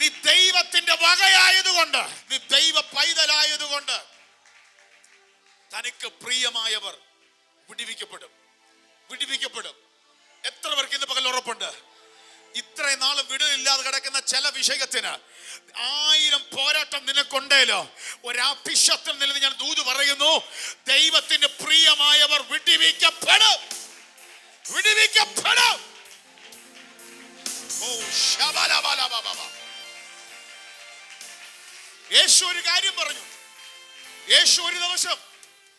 നീ ദൈവത്തിന്റെ വകയായതുകൊണ്ട് നീ ദൈവ പൈതലായതുകൊണ്ട് തനിക്ക് പ്രിയമായവർ വിടിവിക്കപ്പെടും. വിടിവിക്കപ്പെടും. എത്ര പേർക്ക് ഇന്ന് പകൽ ഉറപ്പുണ്ട്? ഇത്രയും നാളും വിടലില്ലാതെ കിടക്കുന്ന ചില വിഷയത്തിന് ആയിരം പോരാട്ടം നിനക്കുണ്ടേലോ? ഒരാഭിഷത്വം നിലനിന്ന് ഞാൻ ദൂത് പറയുന്നു യേശു ഒരു കാര്യം പറഞ്ഞു. യേശു ഒരു ദിവസം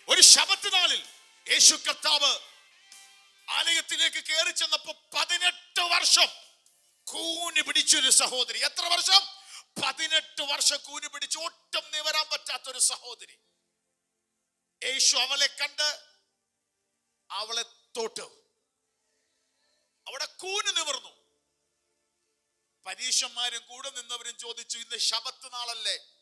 ഒരു ശബത്ത് നാളിൽ യേശു കർത്താവ് ആലയത്തിലേക്ക് കയറി ചെന്നപ്പോ പതിനെട്ട് വർഷം കൂനി പിടിച്ചൊരു സഹോദരി. എത്ര വർഷം? പതിനെട്ട് വർഷം കൂനി പിടിച്ച് ഒട്ടും നിവരാൻ പറ്റാത്ത ഒരു സഹോദരി. യേശു അവളെ കണ്ട് അവളെ തൊട്ട്. അവിടെ കൂന് നിവർന്നു. പരീക്ഷന്മാരും കൂടെ നിന്നവരും ചോദിച്ചു ഇന്ന് ശബത്ത് നാളല്ലേ?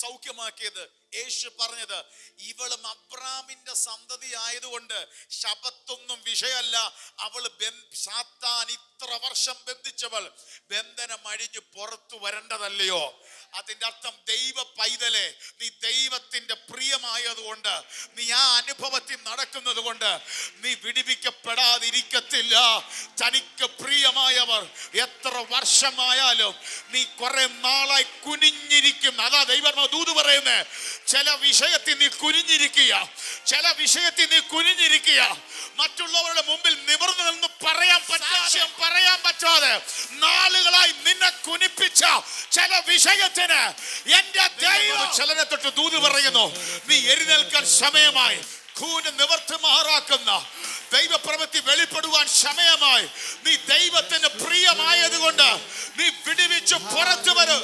സൗഖ്യമാക്കിയത്. യേശു പറഞ്ഞത് ഇവളും അബ്രാമിന്റെ സന്തതി ആയതുകൊണ്ട് ശപത്തൊന്നും വിഷയമല്ല അവൾ സാത്താൻ ഇത്ര വർഷം ബന്ധിച്ചവൾ. ബന്ധനം അഴിഞ്ഞു പുറത്തു വരേണ്ടതല്ലയോ? അതിന്റെ അർത്ഥം ദൈവ പൈതലെ നീ ദൈവത്തിന്റെ പ്രിയമായതുകൊണ്ട് നീ ആ അനുഭവത്തിൽ നടക്കുന്നത് കൊണ്ട് നീ വിടിവിക്കപ്പെടാതിരിക്കത്തില്ല. തനിക്ക് പ്രിയമായവർ എത്ര വർഷമായാലും നീ കുറെ നാളായി കുനിഞ്ഞിരിക്കും അതാ ദൈവം ദൂത് പറയുന്നേ. ചില വിഷയത്തിൽ നീ കുനിഞ്ഞിരിക്കുക. ചില വിഷയത്തിൽ നീ കുനിഞ്ഞിരിക്കുക. മറ്റുള്ളവരുടെ മുമ്പിൽ നിവർന്നു നിന്ന് പറയാൻ പറ്റാതെ പറയാൻ പറ്റാതെ നാളുകളായി നിന്നെ കുനിപ്പിച്ച ചില വിഷയത്തിന് എന്റെ ദൈവം ചിലരെ തൊട്ട് ദൂത് പറയുന്നു. നീ എഴുന്നേൽക്കാൻ സമയമായി. കൂന് നിവർത്തി മാറാക്കുന്ന ദൈവപ്രവൃത്തി വെളിപ്പെടുവാൻ സമയമായി. നീ ദൈവത്തിന് പ്രിയമായതുകൊണ്ട് നീ വിടുവിച്ച് പുറത്തു വരും.